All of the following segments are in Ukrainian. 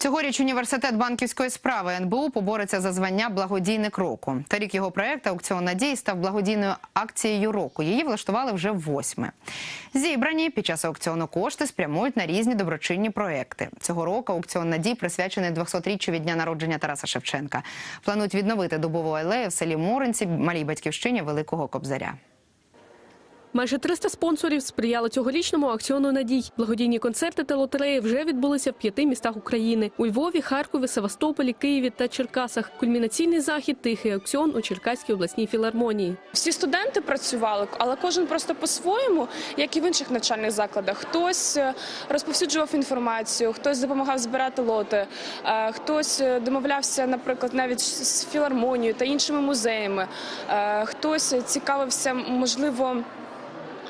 Цьогоріч університет банківської справи НБУ побореться за звання Благодійник року. Торік його проект Аукціон надій став благодійною акцією року. Її влаштували вже восьме. Зібрані під час аукціону кошти спрямують на різні доброчинні проекти. Цього року аукціон надій присвячений 200-річчю від дня народження Тараса Шевченка. Планують відновити дубову алею в селі Моринці, малій батьківщині Великого Кобзаря. Майже 300 спонсорів сприяли цьогорічному акціону надій. Благодійні концерти та лотереї вже відбулися в п'яти містах України: у Львові, Харкові, Севастополі, Києві та Черкасах. Кульмінаційний захід тихий аукціон у Черкаській обласній філармонії. Всі студенти працювали, але кожен просто по-своєму, як і в інших навчальних закладах. Хтось е, розповсюджував інформацію, хтось допомагав збирати лоти, е, хтось е, домовлявся, наприклад, навіть з філармонією та іншими музеями. Хтось цікавився, можливо.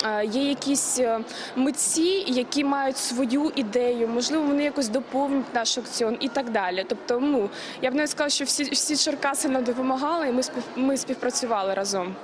Е, Є якісь е, митці, які мають свою ідею, можливо, вони якось доповнять наш аукціон і так далі. Тобто, ну я б навіть сказала, що всі, всі Черкаси нам допомагали, і ми спів, ми співпрацювали разом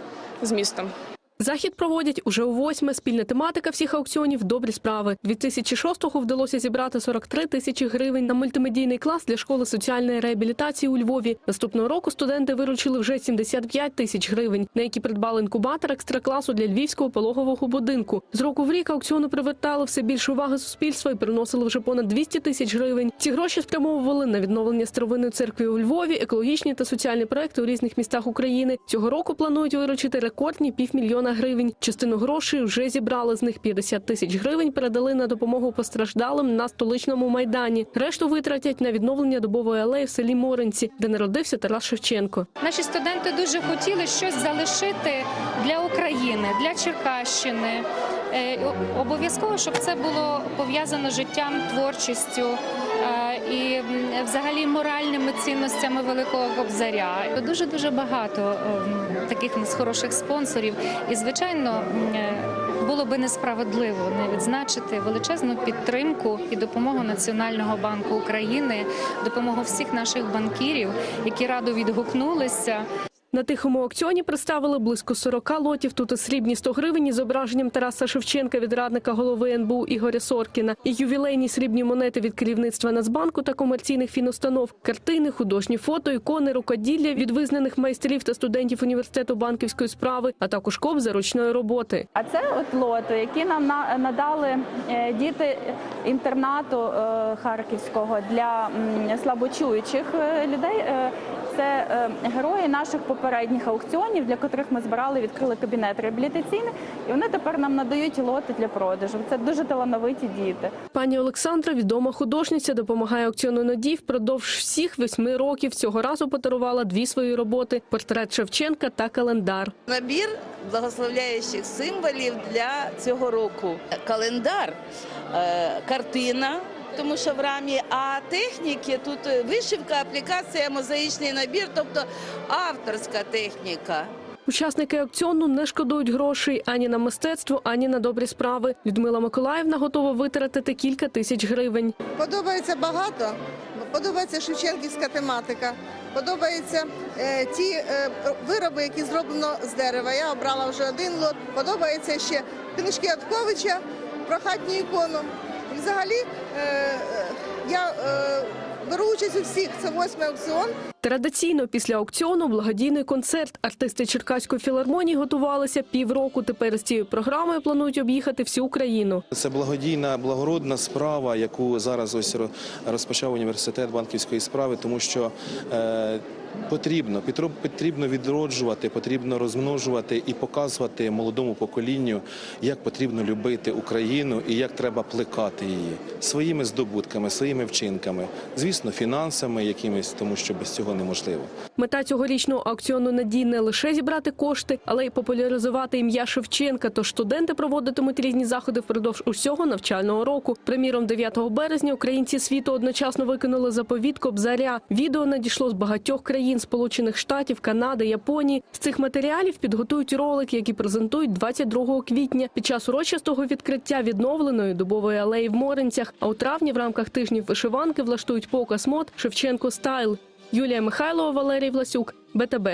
з містом. Захід проводять уже у восьме. Спільна тематика всіх аукціонів добрі справи. 2006-го вдалося зібрати 43 тисячі гривень на мультимедійний клас для школи соціальної реабілітації у Львові. Наступного року студенти виручили вже 75 тисяч гривень, на які придбали інкубатор екстракласу для львівського пологового будинку. З року в рік аукціони привертали все більше уваги суспільства і приносили вже понад 200 тисяч гривень. Ці гроші спрямовували на відновлення старовинної церкви у Львові, екологічні та соціальні проекти у різних містах України. Цього року планують виручити рекордні півмільйона гривень. Частину грошей вже зібрали. З них 50 тисяч гривень передали на допомогу постраждалим на столичному майдані. Решту витратять на відновлення добової алеї в селі Моренці, де народився Тарас Шевченко. Наші студенти дуже хотіли щось залишити для України, для Черкащини. Е, Обов'язково, щоб це було пов'язано життям, творчістю е, і взагалі моральними цінностями Великого Кобзаря. Дуже дуже багато таких нас хороших спонсорів. І звичайно. е, Було би несправедливо не відзначити величезну підтримку і допомогу Національного банку України, допомогу всіх наших банкірів, які радо відгукнулися. На тихому аукціоні представили близько 40 лотів. Тут і срібні 100 гривень із зображенням Тараса Шевченка від радника голови НБУ Ігоря Соркіна, і ювілейні срібні монети від керівництва Нацбанку та комерційних фінустанов, картини, художні фото, ікони, рукоділля від визнаних майстрів та студентів університету банківської справи, а також кобза ручної роботи. А це от лоти, які нам на- надали е, діти інтернату е, харківського для слабочуючих е, людей. Це герої наших попередніх аукціонів, для котрих ми збирали, відкрили кабінет реабілітаційний, і вони тепер нам надають лоти для продажу. Це дуже талановиті діти. Пані Олександра, відома художниця, допомагає аукціону надій впродовж всіх восьми років. Цього разу подарувала дві свої роботи: портрет Шевченка та календар. Набір благословляючих символів для цього року. Календар, е, картина, тому що в рамі, а техніки тут вишивка, аплікація, мозаїчний набір, тобто авторська техніка. Учасники аукціону не шкодують грошей ані на мистецтво, ані на добрі справи. Людмила Миколаївна готова витратити кілька тисяч гривень. Подобається багато. Подобається шевченківська тематика. Подобаються е, ті е, вироби, які зроблено з дерева. Я обрала вже один лот. Подобається ще книжки Атковича про хатню ікону. Взагалі е, е, я е, беру участь у всіх. Це восьмий аукціон. Традиційно після аукціону благодійний концерт. Артисти Черкаської філармонії готувалися півроку. Тепер з цією програмою планують об'їхати всю Україну. Це благодійна, благородна справа, яку зараз ось розпочав університет банківської справи, тому що е, потрібно потрібно відроджувати, потрібно розмножувати і показувати молодому поколінню, як потрібно любити Україну і як треба плекати її своїми здобутками, своїми вчинками, звісно, фінансами якимись, тому що без цього неможливо. Мета цьогорічного аукціону надій не лише зібрати кошти, але й популяризувати ім'я Шевченка. Тож студенти проводитимуть різні заходи впродовж усього навчального року. Приміром, 9 березня українці світу одночасно викинули заповіт Кобзаря. Відео надійшло з багатьох країн Сполучених Штатів, Канади, Японії. З цих матеріалів підготують ролик, який презентують 22 квітня під час урочистого відкриття відновленої дубової алеї в Моринцях. А у травні в рамках тижнів вишиванки влаштують показ мод Шевченко Стайл. Юлія Михайлова, Валерій Власюк, БТБ.